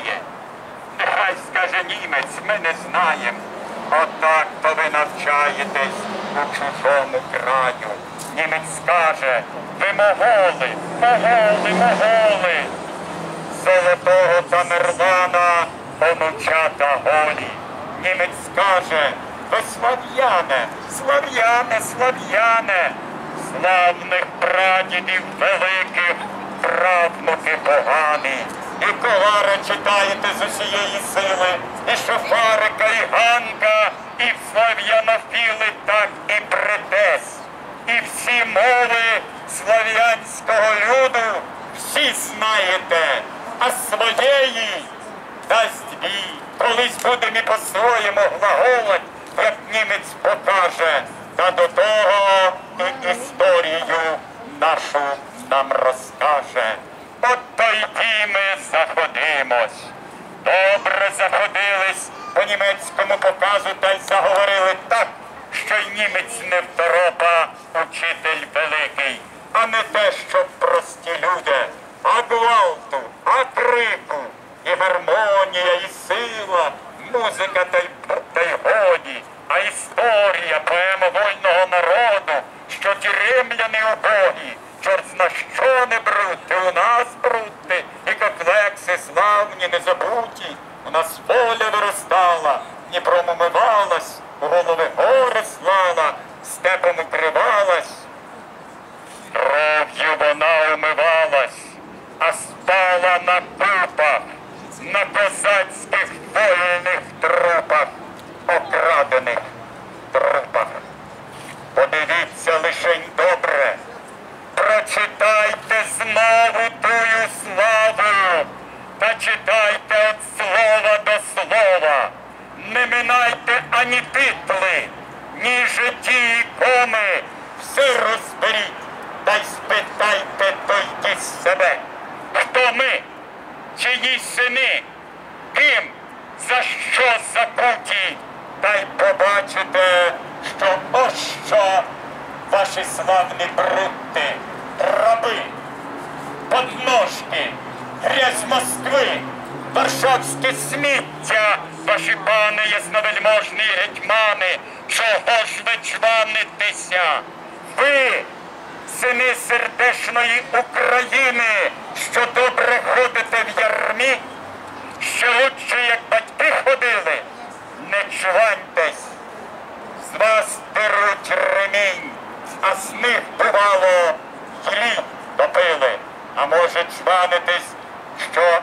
знає. Нехай скаже німець, ми не знаємо. Отак то ви навчаєтесь у чужому краю. Німець скаже, ви моголи, моголи, моголи. Золотого Тамерлана онучата голі. Німець скаже, ви слав'яне, слав'яне, слав'яне, славних прадідів великих, правнуки погані. І колара читаєте з усієї сили, і шофарика, і ганка, і слав'янофіли так і притес. І всі мови слав'янського люду всі знаєте, а своєї дасть бій. Колись будемо і по-своєму глаголать, як німець покаже, та до того і історію нашу нам розкаже. От то йди ми заходимось. Добре заходились по німецькому показу та й заговорили так, що й німець не второпа, учитель великий, а не те, що прості люди, а гвалту, а крику, і гармонія, і сила, музика та й, та й годі, а історія, поема вольного народу, що ті римляни убогі, чорт зна що не брути, у нас брути, і комплекси славні, незабуті, у нас воля виростала, Дніпром умивалась, у голови гори слала, степом укривалась, ні житті ікони, все розберіть, та й спитайте тільки себе, хто ми, чиї сини, ким, за що закуті, та й побачите, що ось що ваші славні брутти, раби, подножки, грязь Москви, Варшавське сміття, ваші пани ясновельможні гетьмани, чого ж ви чванитеся? Ви, сини сердешної України, що добре ходите в ярмі, що лучше, як батьки ходили, не чваньтесь, з вас беруть ремінь, а з них бувало хліб допили. А може чванитись, що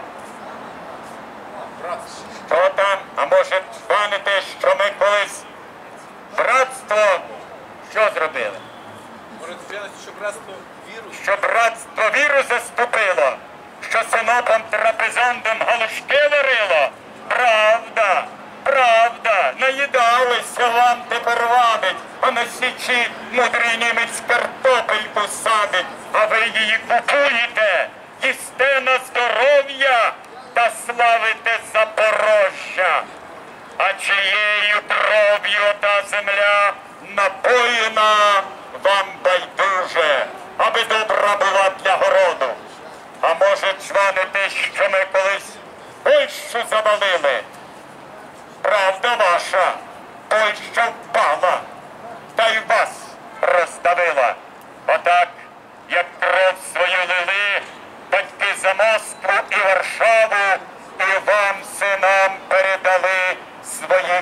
що там, а може чванити, що ми колись братство що зробили? Що братство віру? Що братство віру заступило, що синопом трапезондом галушки варило? Правда, правда, наїдалися вам тепер вадить, а на січі мудрий німець картопельку садить, а ви її купуєте, їсте на здоров'я та славите Запорожжя. А чиєю кров'ю та земля напоїна вам байдуже, аби добра була для городу. А може чванити, що ми колись Польщу завалили? Правда ваша, Польща впала, та й вас роздавила. Отак, як кров свою лили, батьки за Москву і Варшаву, і вам, синам, передали свої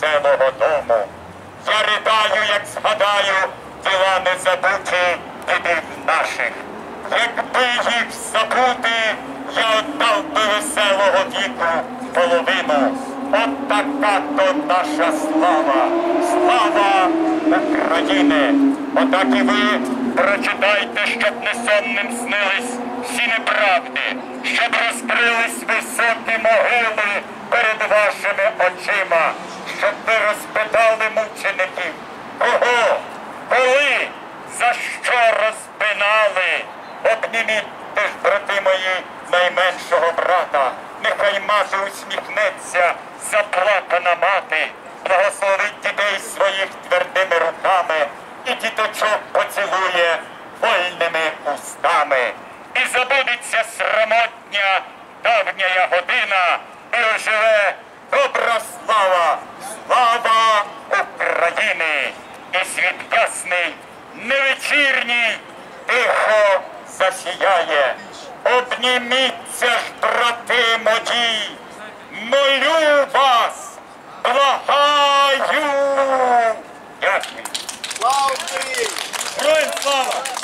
веселого дому. Я ридаю, як згадаю, діла незабуті дідів наших. Якби їх забути, я отдав би веселого віку половину. От така то наша слава, слава України. Отак і ви прочитайте, щоб несонним снились всі неправди, щоб розкрились високі могили перед вашими очима, щоб ви розпитали мучеників, кого, коли, за що розпинали. Обніміть теж, брати мої, найменшого брата. Нехай мати усміхнеться, заплакана мати, благословить дітей своїх твердими руками і діточок поцілує вольними устами. І забудеться срамотня давня година, і оживе добра слава, слава України! І світ ясний, невечірній, тихо засіяє. Обніміться ж, брати мої, молю вас, благаю. Дякую. Слава Україні! Героям слава!